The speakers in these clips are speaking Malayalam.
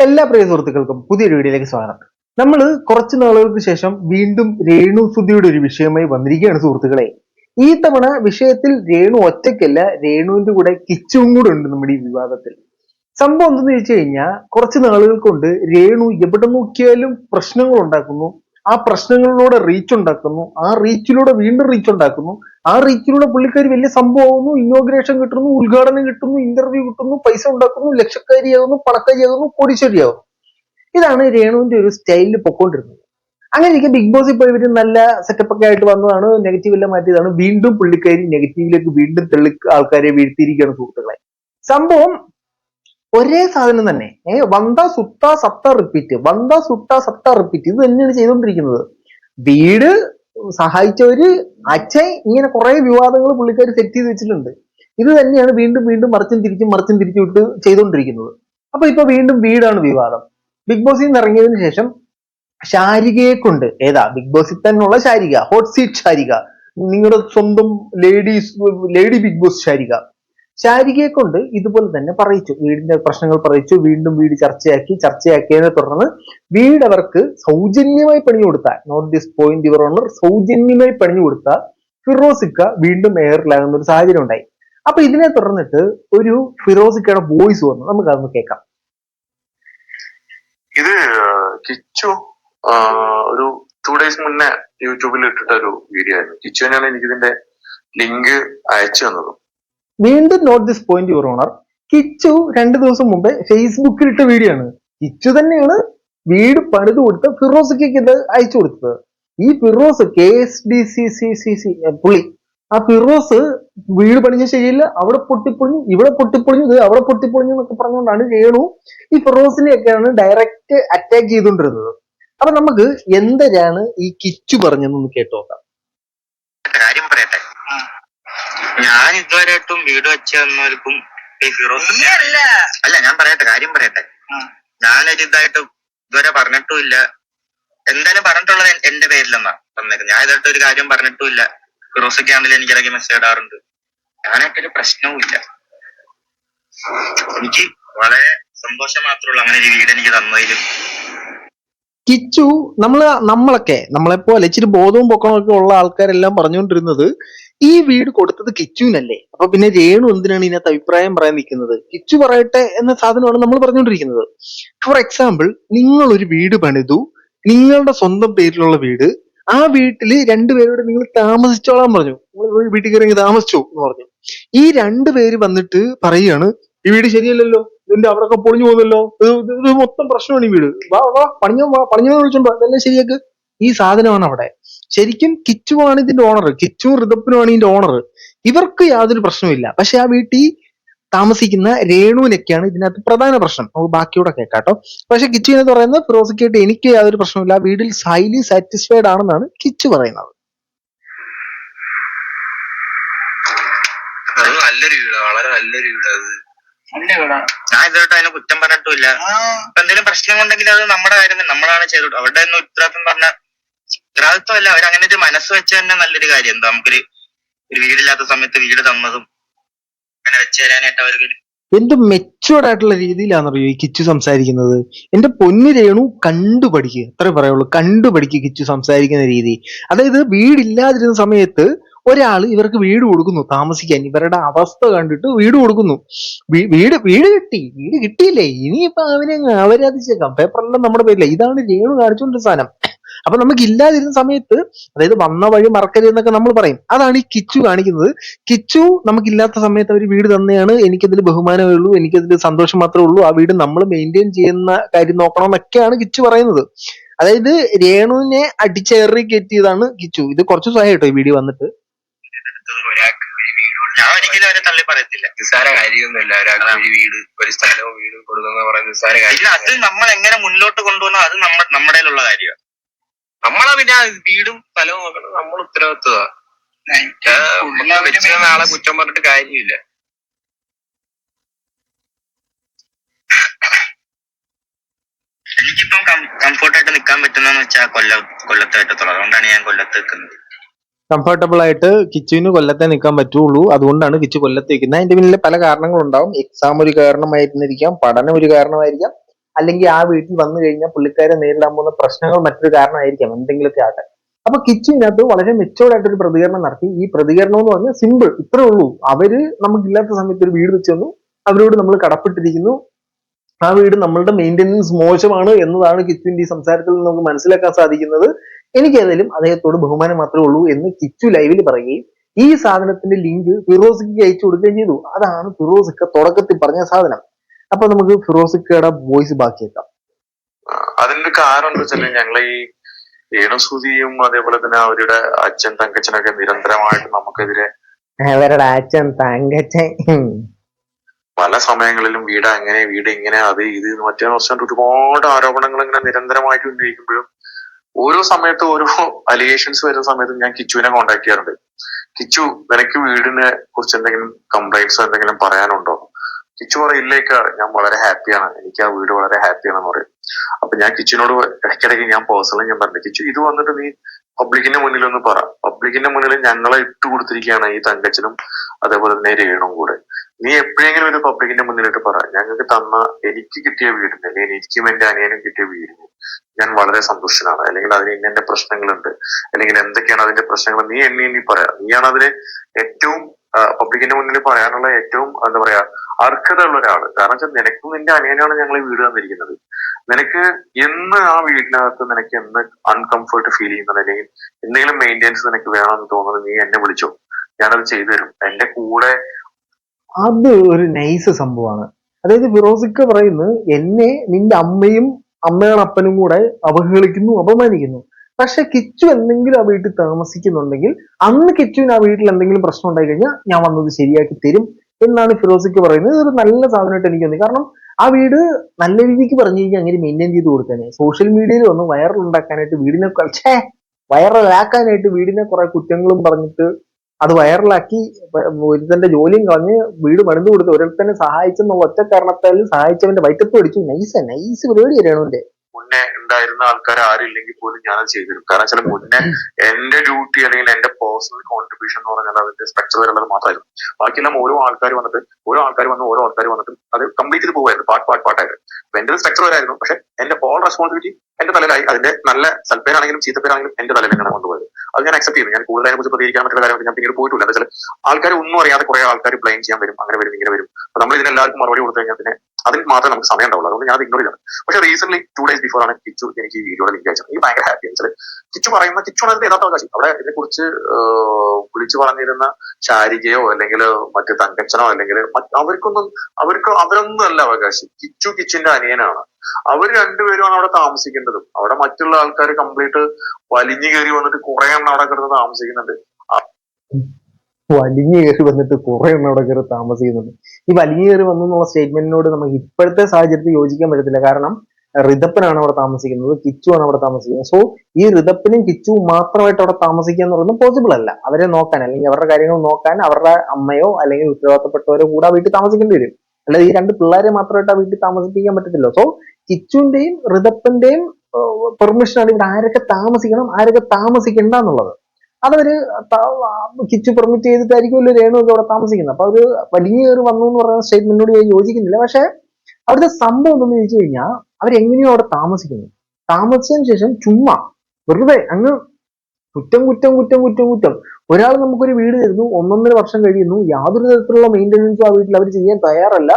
എല്ലാ പ്രിയ സുഹൃത്തുക്കൾക്കും പുതിയൊരു വീഡിയോയിലേക്ക് സ്വാഗതം. നമ്മൾ കുറച്ച് നാളുകൾക്ക് ശേഷം വീണ്ടും രേണു സുധിയുടെ ഒരു വിഷയമായി വന്നിരിക്കുകയാണ് സുഹൃത്തുക്കളെ. ഈ തവണ വിഷയത്തിൽ രേണു ഒറ്റയ്ക്കല്ല രേണുവിന്റെ കൂടെ കിച്ചും കൂടെ ഉണ്ട് നമ്മുടെ ഈ വിവാദത്തിൽ. സംഭവം എന്തെന്ന് ചോദിച്ചു കഴിഞ്ഞാൽ കുറച്ച് നാളുകൾ കൊണ്ട് രേണു എവിടെ നോക്കിയാലും പ്രശ്നങ്ങൾ ഉണ്ടാക്കുന്നു. ആ പ്രശ്നങ്ങളിലൂടെ റീച്ച് ഉണ്ടാക്കുന്നു. ആ റീച്ചിലൂടെ വീണ്ടും റീച്ച് ഉണ്ടാക്കുന്നു. ആ റീച്ചിലൂടെ പുള്ളിക്കാരി വലിയ സംഭവമാകുന്നു ഇന്നോഗ്രേഷൻ കിട്ടുന്നു ഉദ്ഘാടനം കിട്ടുന്നു ഇന്റർവ്യൂ കിട്ടുന്നു പൈസ ഉണ്ടാക്കുന്നു ലക്ഷക്കാരിയാകുന്നു പണക്കാരിയാകുന്നു കോടീശ്വരിയാകുന്നു ഇതാണ് രേണുവിന്റെ ഒരു സ്റ്റൈലിൽ പൊക്കോണ്ടിരുന്നത്. അങ്ങനെ ഇരിക്കെ ബിഗ് ബോസ് ഇപ്പോൾ നല്ല സെറ്റപ്പ് ഒക്കെ ആയിട്ട് വന്നതാണ് നെഗറ്റീവ് എല്ലാം മാറ്റിയതാണ്. വീണ്ടും പുള്ളിക്കാരി നെഗറ്റീവിലേക്ക് വീണ്ടും തെളി ആൾക്കാരെ വീഴ്ത്തിയിരിക്കുകയാണ് സുഹൃത്തുക്കളെ. സംഭവം ഒരേ സാധനം തന്നെ. ഏ വന്ത സുത്ത സത്ത റിപ്പീറ്റ് വന്ത സുത്ത സത്ത റിപ്പീറ്റ് ഇത് തന്നെയാണ് ചെയ്തുകൊണ്ടിരിക്കുന്നത്. വീട് സഹായിച്ചവര് അച്ഛൻ ഇങ്ങനെ കുറെ വിവാദങ്ങൾ പുള്ളിക്കാർ സെറ്റ് ചെയ്ത് വെച്ചിട്ടുണ്ട്. ഇത് തന്നെയാണ് വീണ്ടും വീണ്ടും മറിച്ചും തിരിച്ചും മറിച്ചും തിരിച്ചും ഇട്ട് ചെയ്തുകൊണ്ടിരിക്കുന്നത്. അപ്പൊ ഇപ്പൊ വീണ്ടും വീടാണ് വിവാദം. ബിഗ് ബോസിൽ നിന്ന് ഇറങ്ങിയതിന് ശേഷം ശാരികയെ കൊണ്ട് ഏതാ ബിഗ് ബോസിൽ തന്നെയുള്ള ശാരിക ഹോട്ട് സീറ്റ് ശാരിക നിങ്ങളുടെ സ്വന്തം ladies lady big boss Sharika ശാരികയെ കൊണ്ട് ഇതുപോലെ തന്നെ പറയിച്ചു. വീടിന്റെ പ്രശ്നങ്ങൾ പറയിച്ചു. വീണ്ടും വീട് ചർച്ചയാക്കി ചർച്ചയാക്കിയതിനെ തുടർന്ന് വീട് അവർക്ക് സൗജന്യമായി പണി കൊടുത്ത note this point your honour സൗജന്യമായി പണി കൊടുത്ത ഫിറോസിക്ക വീണ്ടും എയറിലാകുന്ന ഒരു സാഹചര്യം ഉണ്ടായി. അപ്പൊ ഇതിനെ തുടർന്നിട്ട് ഒരു ഫിറോസിക്കയുടെ വോയിസ് വന്നു. നമുക്ക് അതൊന്ന് കേൾക്കാം. ഇത് കിച്ചു ഒരു ടു ഡേയ്സ് മുന്നേ യൂട്യൂബിൽ ഇട്ടിട്ട ഒരു വീഡിയോ ആയിരുന്നു. കിച്ചു തന്നെയാണ് എനിക്ക് ഇതിന്റെ ലിങ്ക് അയച്ചു തന്നത്. വീണ്ടും note this point your honour Kichu രണ്ടു ദിവസം മുമ്പേ ഫേസ്ബുക്കിൽ ഇട്ട വീഡിയോ ആണ്. കിച്ചു തന്നെയാണ് വീട് പണിത് കൊടുത്ത് ഫിറോസിക്ക് ഇത് അയച്ചു കൊടുത്തത്. ഈ Firoz K S D C C C C പുള്ളി. ആ ഫിറോസ് വീട് പണിഞ്ഞ ശരിയില്ല അവിടെ പൊട്ടിപ്പൊളിഞ്ഞു ഇവിടെ പൊട്ടിപ്പൊളിഞ്ഞു ഇത് അവിടെ പൊട്ടിപ്പൊളിഞ്ഞു എന്നൊക്കെ പറഞ്ഞുകൊണ്ടാണ് രേണു ഈ ഫിറോസിനെയൊക്കെയാണ് ഡയറക്റ്റ് അറ്റാക്ക് ചെയ്തുകൊണ്ടിരുന്നത്. അപ്പൊ നമുക്ക് എന്തരാണ് ഈ കിച്ചു പറഞ്ഞതെന്ന് കേട്ടു നോക്കാം കാര്യം പറയട്ടെ ഞാൻ ഇതുവരെയായിട്ടും വീട് വെച്ച് തന്നവർക്കും ഈ ഫിറോസ് അല്ല ഞാൻ പറയട്ടെ കാര്യം പറയട്ടെ. ഞാനൊരു ഇതായിട്ട് ഇതുവരെ പറഞ്ഞിട്ടും ഇല്ല. എന്തായാലും പറഞ്ഞിട്ടുള്ളത് എന്റെ പേരിലെന്നാ തന്നേക്കുന്നത് ഞാൻ ഇതായിട്ട് ഒരു കാര്യം പറഞ്ഞിട്ടും ഇല്ല. ഫിറോസൊക്കെ ആണെങ്കിലും എനിക്ക് ഇടയ്ക്ക് മെസ്സേജ് ഇടാറുണ്ട്. ഞാനായിട്ടൊരു പ്രശ്നവും ഇല്ല. എനിക്ക് വളരെ സന്തോഷം മാത്രമുള്ള അങ്ങനെ ഒരു വീട് എനിക്ക് തന്നതിലും. കിച്ചു നമ്മൾ നമ്മളൊക്കെ നമ്മളെപ്പോലെ ഇച്ചിരി ബോധവും പൊക്കമൊക്കെ ഉള്ള ആൾക്കാരെല്ലാം പറഞ്ഞുകൊണ്ടിരുന്നത് ഈ വീട് കൊടുത്തത് കിച്ചുവിനല്ലേ? അപ്പൊ പിന്നെ രേണു എന്തിനാണ് ഇതിനകത്ത് അഭിപ്രായം പറയാൻ നിൽക്കുന്നത്? കിച്ചു പറയട്ടെ എന്ന സാധനമാണ് നമ്മൾ പറഞ്ഞുകൊണ്ടിരിക്കുന്നത്. ഫോർ എക്സാമ്പിൾ നിങ്ങൾ ഒരു വീട് പണിതു നിങ്ങളുടെ സ്വന്തം പേരിലുള്ള വീട് ആ വീട്ടിൽ രണ്ടുപേരോട് നിങ്ങൾ താമസിച്ചോളാൻ പറഞ്ഞു. നിങ്ങൾ വീട്ടിൽ കയറി താമസിച്ചു എന്ന് പറഞ്ഞു. ഈ രണ്ടു പേര് വന്നിട്ട് പറയുകയാണ് ഈ വീട് ശരിയല്ലല്ലോ. ഇതിന്റെ അവിടെയൊക്കെ പൊളിഞ്ഞു പോകുന്നല്ലോ? ഇത് മൊത്തം പ്രശ്നമാണ് ഈ വീട്. വാ വാ പണിഞ്ഞോ വാ പണിഞ്ഞോ വിളിച്ചോണ്ടോ അതെല്ലാം ശരിയാക്ക്. ഈ സാധനമാണ് അവിടെ. ശരിക്കും കിച്ചുവാണ് ഇതിന്റെ ഓണർ കിച്ചു ഋതപ്പിനുമാണ് ഇതിന്റെ ഓണർ ഇവർക്ക് യാതൊരു പ്രശ്നവുമില്ല. പക്ഷെ ആ വീട്ടിൽ താമസിക്കുന്ന രേണുവിനൊക്കെയാണ് ഇതിനകത്ത് പ്രധാന പ്രശ്നം. നമുക്ക് ബാക്കിയൂടെ കേൾക്കാട്ടോ പക്ഷെ കിച്ചു എന്ന് പറയുന്നത് പ്രോസിക്യൂട്ട് എനിക്ക് യാതൊരു പ്രശ്നമില്ല വീട്ടിൽ ഹൈലി സാറ്റിസ്ഫൈഡ് ആണെന്നാണ് കിച്ചു പറയുന്നത്. അത് നല്ലൊരു വീടാ. വളരെ നല്ലൊരു വീട് അത്. ഞാൻ ഇതുവരെയായിട്ട് അതിനെ കുറ്റം പറഞ്ഞിട്ടില്ല എന്തെങ്കിലും പ്രശ്നം ഉണ്ടെങ്കിൽ അത് നമ്മുടെ കാര്യം നമ്മളാണ് ചെയ്തത്. അവരുടെ ഒന്നും ഉത്തരവാദിത്വം പറഞ്ഞ ഉത്തരവാദിത്വം അല്ല അവരങ്ങനെ ഒരു മനസ്സ് വെച്ച തന്നെ നല്ലൊരു കാര്യം. എന്താ നമുക്കൊരു ഒരു വീടില്ലാത്ത സമയത്ത് വീട് തന്നതും അങ്ങനെ വെച്ച് തരാനായിട്ട് അവർക്ക് എന്ത് മെച്ചുവേർഡ് ആയിട്ടുള്ള രീതിയിലാണെന്നറിയോ ഈ കിച്ചു സംസാരിക്കുന്നത്? എന്റെ പൊന്നു രേണു കണ്ടു പഠിക്കുക. അത്രേ പറയുള്ളൂ. കണ്ടു പഠിക്കുക കിച്ചു സംസാരിക്കുന്ന രീതി. അതായത് വീടില്ലാതിരുന്ന സമയത്ത് ഒരാൾ ഇവർക്ക് വീട് കൊടുക്കുന്നു താമസിക്കാൻ. ഇവരുടെ അവസ്ഥ കണ്ടിട്ട് വീട് കൊടുക്കുന്നു. വീട് വീട് കിട്ടി. വീട് കിട്ടിയില്ലേ? ഇനിയിപ്പോ അവനെ അവരതിച്ചേക്കാം പേപ്പറെല്ലാം നമ്മുടെ പേരില്ല ഇതാണ് രേണു കാണിച്ചുകൊണ്ടിരുന്ന സാധനം. അപ്പൊ നമുക്ക് ഇല്ലാതിരുന്ന സമയത്ത് അതായത് വന്ന വഴി മറക്കരുത് എന്നൊക്കെ നമ്മൾ പറയും. അതാണ് ഈ കിച്ചു കാണിക്കുന്നത്. കിച്ചു നമുക്കില്ലാത്ത സമയത്ത് അവർ വീട് തന്നെയാണ്. എനിക്കതിൽ ബഹുമാനമേ ഉള്ളൂ. എനിക്കതിൽ സന്തോഷം മാത്രമേ ഉള്ളൂ. ആ വീട് നമ്മൾ മെയിന്റെയിൻ ചെയ്യുന്ന കാര്യം നോക്കണം എന്നൊക്കെയാണ് കിച്ചു പറയുന്നത്. അതായത് രേണുവിനെ അടിച്ചേറി കയറ്റിയതാണ് കിച്ചു. ഇത് കുറച്ച് ദിവസമായി കേട്ടോ ഈ വീഡിയോ വന്നിട്ട്. ഞാൻ ഒരിക്കലും അവരെ തള്ളി പറയത്തില്ല. നിസ്സാര കാര്യമൊന്നുമില്ല. ഒരാൾക്ക് ഒരു വീട് ഒരു സ്ഥലവും വീടും കൊടുക്കുന്ന പറയുന്ന നിസ്സാര കാര്യം അത് നമ്മൾ എങ്ങനെ മുന്നോട്ട് കൊണ്ടുപോകുന്നോ അത് നമ്മുടെ നമ്മുടെ ഉള്ള കാര്യമാണ്. നമ്മളെ പിന്നെ വീടും സ്ഥലവും നോക്കണം നമ്മൾ ഉത്തരവാദിത്വ വെച്ച നാളെ കുറ്റം പറഞ്ഞിട്ട് കാര്യമില്ല. എനിക്കിപ്പം കംഫോർട്ടായിട്ട് നിൽക്കാൻ പറ്റുന്നതെന്ന് വെച്ചാൽ കൊല്ല കൊല്ലത്ത് പറ്റത്തുള്ളൂ. അതുകൊണ്ടാണ് ഞാൻ കൊല്ലത്ത് നിൽക്കുന്നത് കംഫർട്ടബിൾ ആയിട്ട് കിച്ചുവിന് കൊല്ലത്തെ നിൽക്കാൻ പറ്റുള്ളൂ. അതുകൊണ്ടാണ് കിച്ചു കൊല്ലത്ത് നിൽക്കുന്നത് അതിന്റെ പിന്നിൽ പല കാരണങ്ങളുണ്ടാവും. എക്സാം ഒരു കാരണമായിരുന്നിരിക്കാം. പഠനം ഒരു കാരണമായിരിക്കാം. അല്ലെങ്കിൽ ആ വീട്ടിൽ വന്നു കഴിഞ്ഞാൽ പുള്ളിക്കാരെ നേരിടാൻ പോകുന്ന പ്രശ്നങ്ങൾ മറ്റൊരു കാരണമായിരിക്കാം എന്തെങ്കിലുമൊക്കെ ആട്ടെ അപ്പൊ കിച്ചിനകത്ത് വളരെ മെച്ചോടായിട്ട് ഒരു പ്രതികരണം നടത്തി. ഈ പ്രതികരണം എന്ന് പറഞ്ഞാൽ സിമ്പിൾ ഇത്രേ ഉള്ളൂ. അവർ നമുക്കില്ലാത്ത സമയത്ത് ഒരു വീട് വെച്ച് അവരോട് നമ്മൾ കടപ്പെട്ടിരിക്കുന്നു. ആ വീട് നമ്മളുടെ മെയിന്റെനൻസ് മോശമാണ് എന്നതാണ് കിച്ചുവിന്റെ ഈ സംസാരത്തിൽ നിന്ന് നമുക്ക് മനസ്സിലാക്കാൻ സാധിക്കുന്നത്. എനിക്കേതായാലും അദ്ദേഹത്തോട് ബഹുമാനം മാത്രമേ ഉള്ളൂ എന്ന് കിച്ചു ലൈവിൽ പറയുകയും ഈ സാധനത്തിന്റെ ലിങ്ക് ഫിറോസിക്ക് അയച്ചു കൊടുക്കുകയും ചെയ്തു. അതാണ് ഫിറോസിക്ക തുടക്കത്തിൽ പറഞ്ഞ സാധനം. അപ്പൊ നമുക്ക് ഫിറോസിക്കയുടെ വോയിസ് ബാക്കിയേക്കാം. അതിന്റെ കാരണം എന്താ വെച്ചാൽ ഞങ്ങളെ ഈ ഏണുസൂതിയും അതേപോലെ തന്നെ അവരുടെ അച്ഛൻ തങ്കച്ചനൊക്കെ നിരന്തരമായിട്ട് നമുക്കെതിരെ അവരുടെ അച്ഛൻ തങ്കച്ചൻ. പല സമയങ്ങളിലും വീട് അങ്ങനെ വീട് ഇങ്ങനെ അത് ഇത് മറ്റേ വർഷം ഒരുപാട് ആരോപണങ്ങൾ ഇങ്ങനെ നിരന്തരമായിട്ട് ഉന്നയിക്കുമ്പോഴും ഓരോ സമയത്ത് ഓരോ അലിഗേഷൻസ് വരുന്ന സമയത്തും ഞാൻ കിച്ചുവിനെ കോണ്ടാക്ട് ചെയ്യാറുണ്ട്. കിച്ചു നിനക്ക് വീടിനെ കുറിച്ച് എന്തെങ്കിലും കംപ്ലൈന്റ്സ് എന്തെങ്കിലും പറയാനുണ്ടോ? കിച്ചു പറയില്ലേക്ക് ഞാൻ വളരെ ഹാപ്പിയാണ് എനിക്ക് ആ വീട് വളരെ ഹാപ്പിയാണ് എന്ന് പറയും. അപ്പൊ ഞാൻ കിച്ചനോട് ഇടയ്ക്കിടയ്ക്ക് ഞാൻ പേഴ്സണലി ഞാൻ പറഞ്ഞു കിച്ചു ഇത് വന്നിട്ട് നീ പബ്ലിക്കിന്റെ മുന്നിൽ ഒന്ന് പറ. പബ്ലിക്കിന്റെ മുന്നിൽ ഞങ്ങളെ ഇട്ട് കൊടുത്തിരിക്കുകയാണ് ഈ തങ്കച്ചനും അതേപോലെ തന്നെ രേണും കൂടെ. നീ എപ്പോഴെങ്കിലും ഒരു പബ്ലിക്കിന്റെ മുന്നിലിട്ട് പറ. ഞങ്ങൾക്ക് തന്ന എനിക്ക് കിട്ടിയ വീടിന് അല്ലെങ്കിൽ എനിക്കും എന്റെ അനിയനും കിട്ടിയ വീടിന് ഞാൻ വളരെ സന്തുഷ്ടനാണ്. അല്ലെങ്കിൽ അതിന് ഇന്ന പ്രശ്നങ്ങളുണ്ട്. അല്ലെങ്കിൽ എന്തൊക്കെയാണ് അതിന്റെ പ്രശ്നങ്ങൾ? നീ എണ്ണി നീ പറയാ. നീയാണ് അതിന് ഏറ്റവും പബ്ലിക്കിന്റെ മുന്നിൽ പറയാനുള്ള ഏറ്റവും എന്താ പറയാ അർഹതയുള്ള ഒരാൾ കാരണം വെച്ചാൽ നിനക്കും നിന്റെ അനിയനാണ് ഞങ്ങൾ വീട് തന്നിരിക്കുന്നത്. നിനക്ക് എന്ന് ആ വീടിനകത്ത് നിനക്ക് എന്ന് അൺകംഫർട്ട് ഫീൽ ചെയ്യുന്നത് അല്ലെങ്കിൽ എന്തെങ്കിലും മെയിന്റെയിൻസ് നിനക്ക് വേണമെന്ന് തോന്നുന്നത് നീ എന്നെ വിളിച്ചോ? ഞാനത് ചെയ്തു തരും. എന്റെ കൂടെ അത് ഒരു നൈസ് സംഭവമാണ്. അതായത് ഫിറോസിക്ക പറയുന്നത് എന്നെ നിന്റെ അമ്മയും അമ്മയുടെ അപ്പനും കൂടെ അവഹേളിക്കുന്നു അപമാനിക്കുന്നു. പക്ഷെ കിച്ചു എന്തെങ്കിലും ആ വീട്ടിൽ താമസിക്കുന്നുണ്ടെങ്കിൽ അന്ന് കിച്ചുവിന് ആ വീട്ടിൽ എന്തെങ്കിലും പ്രശ്നം ഉണ്ടായി കഴിഞ്ഞാൽ ഞാൻ വന്നത് ശരിയാക്കി തരും. എന്നാണ് ഫിറോസിക്ക് പറയുന്നത്. ഇതൊരു നല്ല സാധനമായിട്ട് എനിക്ക് തോന്നി. കാരണം ആ വീട് നല്ല രീതിക്ക് പറഞ്ഞു കഴിഞ്ഞാൽ അങ്ങനെ മെയിന്റെയിൻ ചെയ്ത് കൊടുത്തേനെ സോഷ്യൽ മീഡിയയിൽ വന്ന് വൈറൽ ഉണ്ടാക്കാനായിട്ട് വീടിനെ ഛേ വൈറലാക്കാനായിട്ട് വീടിനെ കുറെ കുറ്റങ്ങളും പറഞ്ഞിട്ട് അത് വൈറലാക്കി ഒരുത്തന്റെ ജോലിയും കളഞ്ഞ് വീട് പണിത് കൊടുത്ത് ഒരുത്തനെ സഹായിച്ചെന്നുള്ള ഒറ്റ കാരണത്താൽ സഹായിച്ചവന്റെ വൈറ്റപ്പ് അടിച്ചു. നൈസ് നൈസ് പരിപാടി വരെയാണ് മുന്നേ ഉണ്ടായിരുന്ന ആൾക്കാർ ആരില്ലെങ്കിൽ പോലും ഞാൻ ചെയ്തിരുന്നു. തരും കാരണം വെച്ചാൽ മുന്നേ എന്റെ ഡ്യൂട്ടി അല്ലെങ്കിൽ എന്റെ പേഴ്സണൽ കോൺട്രിബ്യൂഷൻ എന്ന് പറഞ്ഞാൽ അതിന്റെ സ്ട്രക്ചർ വരുന്നത് മാത്രമായിരുന്നു. ബാക്കിയെല്ലാം ഓരോ ആൾക്കാർ വന്നിട്ട് ഓരോ ആൾക്കാർ വന്ന് ഓരോ ആൾക്കാർ വന്നിട്ട് അത് കംപ്ലീറ്റ് ചെയ്ത് പോകുമായിരുന്നു പാട്ട് പാട്ട് പാട്ടായിരുന്നു എന്റെ സ്ട്രക്ചർ വരായിരുന്നു പക്ഷെ എന്റെ ഓൾ റെസ്പോൺസിബിലിറ്റി എന്റെ തലയിലായി. അതിന്റെ നല്ല സൽപ്പേരാണെങ്കിലും ചീത്തപ്പേരാണെങ്കിലും എന്റെ തലയിൽ തന്നെയാണ് കൊണ്ടുപോയത്. അത് ഞാൻ അക്സെപ്റ്റ് ചെയ്തു ഞാൻ അതിനെ കുറിച്ച് പ്രതികരിക്കാൻ പറ്റുന്ന കാര്യം ഞാൻ പിന്നീട് പോയിട്ടില്ല. എന്താ വെച്ചാൽ ആൾക്കാർ ഒന്നും അറിയാതെ കുറെ ആൾക്കാർ ബ്ലെയിം ചെയ്യാൻ വരും അങ്ങനെ വരും ഇങ്ങനെ വരും. നമ്മൾ ഇതിനെല്ലാവർക്കും മറുപടി കൊടുത്തു കഴിഞ്ഞാൽ പിന്നെ അതിൽ മാത്രമേ നമുക്ക് സമയം ഉണ്ടാവുള്ളൂ. അതുകൊണ്ട് ഞാൻ അത് ഇഗ്നോർ ചെയ്യണം പക്ഷെ റീസെന്റ് ടു ഡേയ്സ് ബിഫോർ ആണ് കിച്ചു എനിക്ക് ഈ വീഡിയോ ലിങ്ക് അയച്ചത്. എനിക്ക് ഭയങ്കര ഹാപ്പി വെച്ചാൽ കിച്ചു പറയുന്ന കിച്ചു ആണ് അതിന്റെ യഥാർത്ഥ അവകാശം അവിടെ ഇതിനെ കുറിച്ച് വിളിച്ചു പറഞ്ഞിരുന്ന ശാരികയോ അല്ലെങ്കിൽ മറ്റു തങ്കച്ചനോ അല്ലെങ്കിൽ അവർക്കൊന്നും അവർക്ക് അവരൊന്നും അല്ല അവകാശം. കിച്ചു കിച്ചിന്റെ അനിയനാണ്. അവർ രണ്ടുപേരുമാണ് അവിടെ താമസിക്കേണ്ടതും. അവിടെ മറ്റുള്ള ആൾക്കാർ കംപ്ലീറ്റ് വലിഞ്ഞു കയറി വന്നിട്ട് കുറെ എണ്ണം അവിടെ കിടന്ന് താമസിക്കുന്നുണ്ട്. വലിഞ്ഞു കയറി വന്നിട്ട് കുറെ എണ്ണം അവിടെ കയറി താമസിക്കുന്നുണ്ട്. ഈ വലിഞ്ഞു കയറി വന്നു എന്നുള്ള സ്റ്റേറ്റ്മെന്റിനോട് നമുക്ക് ഇപ്പോഴത്തെ സാഹചര്യത്തിൽ യോജിക്കാൻ പറ്റത്തില്ല. കാരണം ഋതപ്പനാണ് അവിടെ താമസിക്കുന്നത്. കിച്ചു ആണ് അവിടെ താമസിക്കുന്നത്. സോ ഈ ഋതപ്പനും കിച്ചുവും മാത്രമായിട്ട് അവിടെ താമസിക്കുക എന്ന് പറയുന്നത് പോസിബിൾ അല്ല. അവരെ നോക്കാൻ അല്ലെങ്കിൽ അവരുടെ കാര്യങ്ങൾ നോക്കാൻ അവരുടെ അമ്മയോ അല്ലെങ്കിൽ ഉത്തരവാദിത്തപ്പെട്ടവരോ കൂടെ വീട്ടിൽ താമസിക്കേണ്ടി വരും. അല്ലാതെ ഈ രണ്ട് പിള്ളേരെ മാത്രമായിട്ട് ആ വീട്ടിൽ താമസിപ്പിക്കാൻ പറ്റത്തില്ല. സോ കിച്ചുവിന്റെയും ഋതപ്പന്റെയും പെർമിഷനാണ് ഇവിടെ ആരൊക്കെ താമസിക്കണം ആരൊക്കെ താമസിക്കണ്ട എന്നുള്ളത്. അതവര് കിച്ചു പെർമിറ്റ് ചെയ്തിട്ടായിരിക്കുമല്ലോ രേണു ഒക്കെ അവിടെ താമസിക്കുന്നത്. അപ്പൊ അവർ വലിയ ഒരു വന്നു എന്ന് പറയുന്ന സ്റ്റേറ്റ്മെന്റിനോട് ഞാൻ യോജിക്കുന്നില്ല. പക്ഷെ അവിടുത്തെ സംഭവം എന്തെന്ന് ചോദിച്ചു കഴിഞ്ഞാൽ അവരെങ്ങനെയോ അവിടെ താമസിക്കുന്നു. താമസിച്ചതിന് ശേഷം ചുമ്മാ വെറുതെ അങ്ങ് കുറ്റം കുറ്റം കുറ്റം കുറ്റം കുറ്റം. ഒരാൾ നമുക്കൊരു വീട് തരുന്നു ഒന്നൊന്നര വർഷം കഴിയുന്നു യാതൊരു തരത്തിലുള്ള മെയിന്റനൻസും ആ വീട്ടിൽ അവർ ചെയ്യാൻ തയ്യാറല്ല.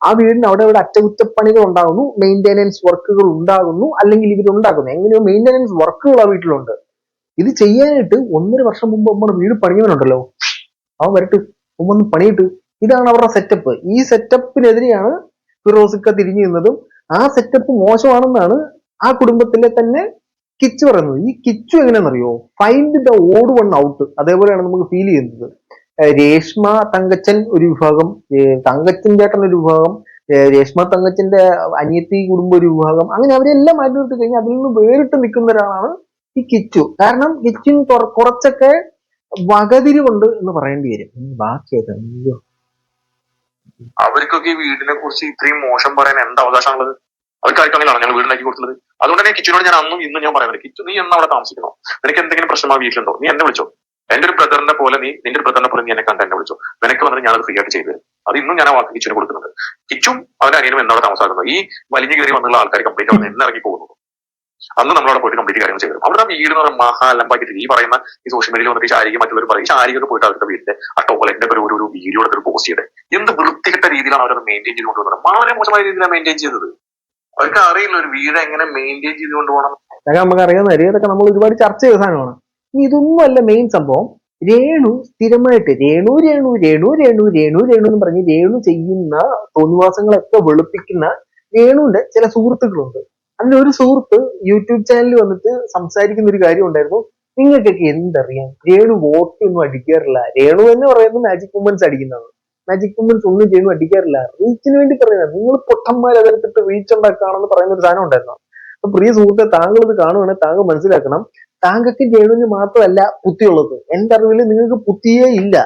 ആ വീടിന് അവിടെ ഇവിടെ അറ്റകുറ്റപ്പണികൾ ഉണ്ടാകുന്നു മെയിന്റനൻസ് വർക്കുകൾ ഉണ്ടാകുന്നു അല്ലെങ്കിൽ ഇവരുണ്ടാക്കുന്നു. എങ്ങനെയോ മെയിന്റനൻസ് വർക്കുകൾ ആ വീട്ടിലുണ്ട്. ഇത് ചെയ്യാനായിട്ട് ഒന്നര വർഷം മുമ്പ് നമ്മുടെ വീട് പണിയവനുണ്ടല്ലോ അവൻ വരട്ട് ഒന്ന് പണിയിട്ട് ഇതാണ് അവരുടെ സെറ്റപ്പ് ഈ സെറ്റപ്പിനെതിരെയാണ് ഫിറോസിക്ക തിരിഞ്ഞു നിന്നതും ആ സെറ്റപ്പ് മോശമാണെന്നാണ് ആ കുടുംബത്തിലെ തന്നെ കിച്ചു പറയുന്നത്. ഈ Kichu എങ്ങനെയാണെന്നറിയോ? Find the odd one out അതേപോലെയാണ് നമുക്ക് ഫീൽ ചെയ്യുന്നത്. രേഷ്മ തങ്കച്ചൻ ഒരു വിഭാഗം തങ്കച്ചൻ ചേട്ടൻ ഒരു വിഭാഗം രേഷ്മ തങ്കച്ചന്റെ അനിയത്തി കുടുംബ ഒരു വിഭാഗം. അങ്ങനെ അവരെല്ലാം മാറ്റി നിർത്തി കഴിഞ്ഞാൽ അതിൽ നിന്ന് വേറിട്ട് നിൽക്കുന്ന ഒരാളാണ് ഈ കിച്ചു കാരണം കിച്ചു കുറച്ചൊക്കെ വകതിരിവുണ്ട് എന്ന് പറയേണ്ടി വരും. ബാക്കി? അയ്യോ അവർക്കൊക്കെ ഈ വീടിനെ കുറിച്ച് ഇത്രയും മോശം പറയാൻ എന്താ അവകാശമാണുള്ളത് അവർക്ക് ആർക്കാണെങ്കിലാണ് ഞങ്ങൾ വീടുണ്ടാക്കി കൊടുത്തത് അതുകൊണ്ട് തന്നെ കിച്ചനോട് ഞാൻ അന്നും ഇന്നും ഞാൻ പറയുന്നത് കിച്ചു നീ എന്നാ അവിടെ താമസിക്കണോ നിനക്ക് എന്തെങ്കിലും പ്രശ്നം ആ വീട്ടിലുണ്ടോ? നീ എന്നെ വിളിച്ചോ? എന്റെ ഒരു ബ്രദറിനെ പോലെ നീ നിന്റെ ഒരു ബ്രദറിനെ പോലെ നീ എന്നെ കണ്ട് എന്നെ വിളിച്ചോ? നിനക്ക് വന്നിട്ട് ഞാനത് ഫ്രീ ആയിട്ട് ചെയ്തു അത് ഇന്നും ഞാൻ ആ വാക്ക് കിച്ചുവിന് കൊടുക്കുന്നുണ്ട്. കിച്ചും അവന്റെ അനിയനും എന്നോട് താമസാക്കുന്നത് ഈ വലിഞ്ഞു കയറി വന്നുള്ള ആൾക്കാർ കംപ്ലീറ്റ് അവിടെ നിന്ന് ഇറങ്ങി പോകുന്നു. അന്ന് നമ്മളവിടെ പോയിട്ട് കംപ്ലീറ്റ് കാര്യങ്ങൾ ചെയ്തു. അവിടെ വീട് എന്ന് മഹാ ഈ പറയുന്ന ഈ സോഷ്യൽ മീഡിയയിൽ വന്നിട്ട് ശാരിക മറ്റുള്ളവർ പറയും ശാരീരിക പോയിട്ട് അവരുടെ വീടിന്റെ ആ ടോയ്ലറ്റിന്റെ ഒരു ഒരു വീഡിയോ എടുത്തിട്ട് പോസ്റ്റ് ചെയ്തത് എന്ത് വൃത്തികെട്ട രീതിയിലാണ് അവരത് മെയിന്റെയിൻ ചെയ്ത് കൊണ്ടുവന്നത് വളരെ മോശമായ രീതിയിലാണ് മെയിന്റെയിൻ ചെയ്തത്. അവർക്ക് അറിയില്ല ഒരു വീട് എങ്ങനെ മെയിന്റെയിൻ ചെയ്ത് കൊണ്ടുപോകണം നമുക്ക് അറിയാവുന്ന ഇതൊക്കെ നമ്മൾ ഒരുപാട് ചർച്ച ചെയ്ത സാധനമാണ്. ഇതൊന്നും അല്ല മെയിൻ സംഭവം. രേണു സ്ഥിരമായിട്ട് രേണു രേണു രേണു രേണു രേണു രേണു എന്ന് പറഞ്ഞ് രേണു ചെയ്യുന്ന തോന്നിവാസങ്ങളൊക്കെ വെളുപ്പിക്കുന്ന രേണുവിന്റെ ചില സുഹൃത്തുക്കളുണ്ട്. അതിൽ ഒരു സുഹൃത്ത് യൂട്യൂബ് ചാനലിൽ വന്നിട്ട് സംസാരിക്കുന്ന ഒരു കാര്യം ഉണ്ടായിരുന്നു. നിങ്ങൾക്കൊക്കെ എന്തറിയാം? രേണു വോട്ട് ഒന്നും അടിക്കാറില്ല. രേണു എന്ന് പറയുന്നത് മാജിക് മൂമെന്റ്സ് അടിക്കുന്നതാണ്. മാജിക് മൂമെന്റ്സ് ഒന്നും ചെയ്യുന്നു അടിക്കാറില്ല. റീച്ചിന് വേണ്ടി പറയുന്നത് നിങ്ങൾ പൊട്ടന്മാർ അതെടുത്തിട്ട് റീച്ച് ഉണ്ടാക്കുകയാണെന്ന് പറയുന്ന ഒരു സാധനം ഉണ്ടായിരുന്നു. അപ്പൊ പ്രിയ സുഹൃത്തെ താങ്കൾ ഇത് കാണുവാണെങ്കിൽ താങ്കൾ മനസ്സിലാക്കണം. താങ്കൾക്ക് രേണുവിന് മാത്രമല്ല ബുദ്ധിയുള്ളത് എന്റെ അറിവിൽ നിങ്ങൾക്ക് ബുദ്ധിയേ ഇല്ല.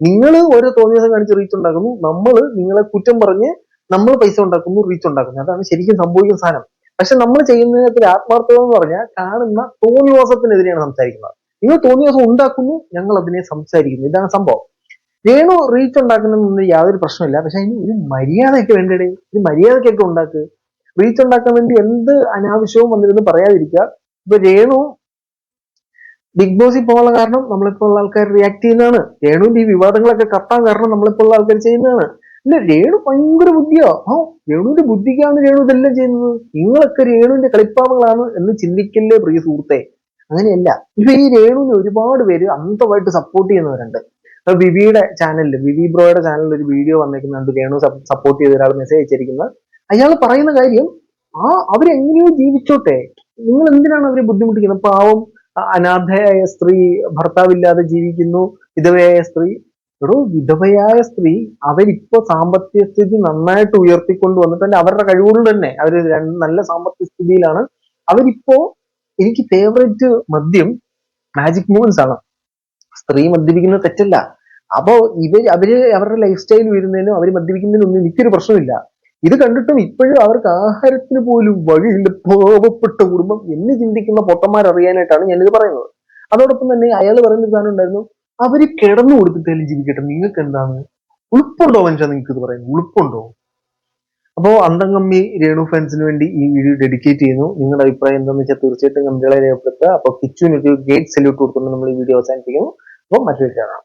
നിങ്ങൾ ഓരോ തോന്നിയ ദിവസം കാണിച്ച് റീച്ച് ഉണ്ടാക്കുന്നു. നമ്മൾ നിങ്ങളെ കുറ്റം പറഞ്ഞ് നമ്മൾ പൈസ ഉണ്ടാക്കുന്നു റീച്ച് ഉണ്ടാക്കുന്നു. അതാണ് ശരിക്കും സംഭവിക്കുന്ന സാധനം. പക്ഷെ നമ്മൾ ചെയ്യുന്നതിനകത്തിൽ ആത്മാർത്ഥത എന്ന് പറഞ്ഞാൽ കാണുന്ന തോന്നിവാസത്തിനെതിരെയാണ് സംസാരിക്കുന്നത്. നിങ്ങൾ തോന്നിവാസം ഉണ്ടാക്കുന്നു ഞങ്ങൾ അതിനെ സംസാരിക്കുന്നു. ഇതാണ് സംഭവം. രേണു റീച്ച് ഉണ്ടാക്കുന്ന യാതൊരു പ്രശ്നമില്ല പക്ഷെ അതിന് ഒരു മര്യാദയ്ക്ക് വേണ്ടേ ഒരു മര്യാദയ്ക്കൊക്കെ ഉണ്ടാക്കുക റീച്ച് ഉണ്ടാക്കാൻ വേണ്ടി എന്ത് അനാവശ്യവും വന്നിരുന്ന് പറയാതിരിക്കുക. ഇപ്പൊ രേണു ബിഗ് ബോസിൽ പോകാനുള്ള കാരണം നമ്മളിപ്പോൾ ഉള്ള ആൾക്കാർ റിയാക്ട് ചെയ്യുന്നതാണ്. രേണുവിന്റെ ഈ വിവാദങ്ങളൊക്കെ കത്താൻ കാരണം നമ്മളിപ്പോൾ ഉള്ള ആൾക്കാർ ചെയ്യുന്നതാണ്. ഇല്ല രേണു ഭയങ്കര ബുദ്ധിയാ. ആ രേണുവിന്റെ ബുദ്ധിക്കാണ് രേണു ഇതെല്ലാം ചെയ്യുന്നത്. നിങ്ങളൊക്കെ രേണുവിന്റെ കളിപ്പാവങ്ങളാണ് എന്ന് ചിന്തിക്കല്ലേ പ്രിയ സുഹൃത്തെ. അങ്ങനെയല്ല. ഇപ്പൊ ഈ രേണുവിനെ ഒരുപാട് പേര് അന്തമായിട്ട് സപ്പോർട്ട് ചെയ്യുന്നവരുണ്ട്. വിവിയുടെ ചാനലിൽ വിവി ബ്രോയുടെ ചാനലിൽ ഒരു വീഡിയോ വന്നേക്കുന്നുണ്ട് രേണു സപ്പോർട്ട് ചെയ്ത ഒരാൾ മെസ്സേജ് അയച്ചിരിക്കുന്നത്. അയാൾ പറയുന്ന കാര്യം ആ അവരെങ്ങനെയോ ജീവിച്ചോട്ടെ. നിങ്ങൾ എന്തിനാണ് അവരെ ബുദ്ധിമുട്ടിക്കുന്നത്? പാവം അനാഥയായ സ്ത്രീ ഭർത്താവില്ലാതെ ജീവിക്കുന്നു വിധവയായ സ്ത്രീ. എടോ വിധവയായ സ്ത്രീ അവരിപ്പോ സാമ്പത്തിക സ്ഥിതി നന്നായിട്ട് ഉയർത്തിക്കൊണ്ട് വന്നിട്ട് തന്നെ അവരുടെ കഴിവുകൊണ്ട് തന്നെ. അവർ നല്ല സാമ്പത്തിക സ്ഥിതിയിലാണ് അവരിപ്പോ എനിക്ക് ഫേവറേറ്റ് മദ്യം മാജിക് മൂവൻസ് ആണ്. സ്ത്രീ മദ്യപിക്കുന്നത് തെറ്റല്ല. അപ്പോ ഇവർ അവർ അവരുടെ ലൈഫ് സ്റ്റൈൽ വരുന്നതിനും അവർ മദ്യപിക്കുന്നതിനും ഒന്നും എനിക്കൊരു പ്രശ്നമില്ല. ഇത് കണ്ടിട്ടും ഇപ്പോഴും അവർക്ക് ആഹാരത്തിന് പോലും വഴിയില്ല പാവപ്പെട്ട കുടുംബം എന്ന് ചിന്തിക്കുന്ന പൊട്ടന്മാർ അറിയാനായിട്ടാണ് ഞാനിത് പറയുന്നത്. അതോടൊപ്പം തന്നെ അയാൾ പറയുന്ന ഒരു സാധനം ഉണ്ടായിരുന്നു. അവർ കിടന്നു കൊടുത്തിട്ടാലും ജീവിക്കട്ടെ. നിങ്ങൾക്ക് എന്താണ്? ഉളുപ്പുണ്ടോ മനുഷ്യ നിങ്ങൾക്ക് ഇത് പറയുന്നത് ഉളുപ്പുണ്ടോ? അപ്പോ അന്തംകമ്മി രേണു ഫാൻസിന് വേണ്ടി ഈ വീഡിയോ ഡെഡിക്കേറ്റ് ചെയ്യുന്നു. നിങ്ങളുടെ അഭിപ്രായം എന്താണെന്ന് വെച്ചാൽ തീർച്ചയായിട്ടും കമന്റുകളെ രേഖപ്പെടുത്തുക. അപ്പൊ കിച്ചുവിനൊരു ഗേറ്റ് സല്യൂട്ട് കൊടുത്തുകൊണ്ട് നമ്മൾ ഈ വീഡിയോ അവസാനിപ്പിക്കുന്നു. അപ്പോൾ മറ്റൊരു കാണാം.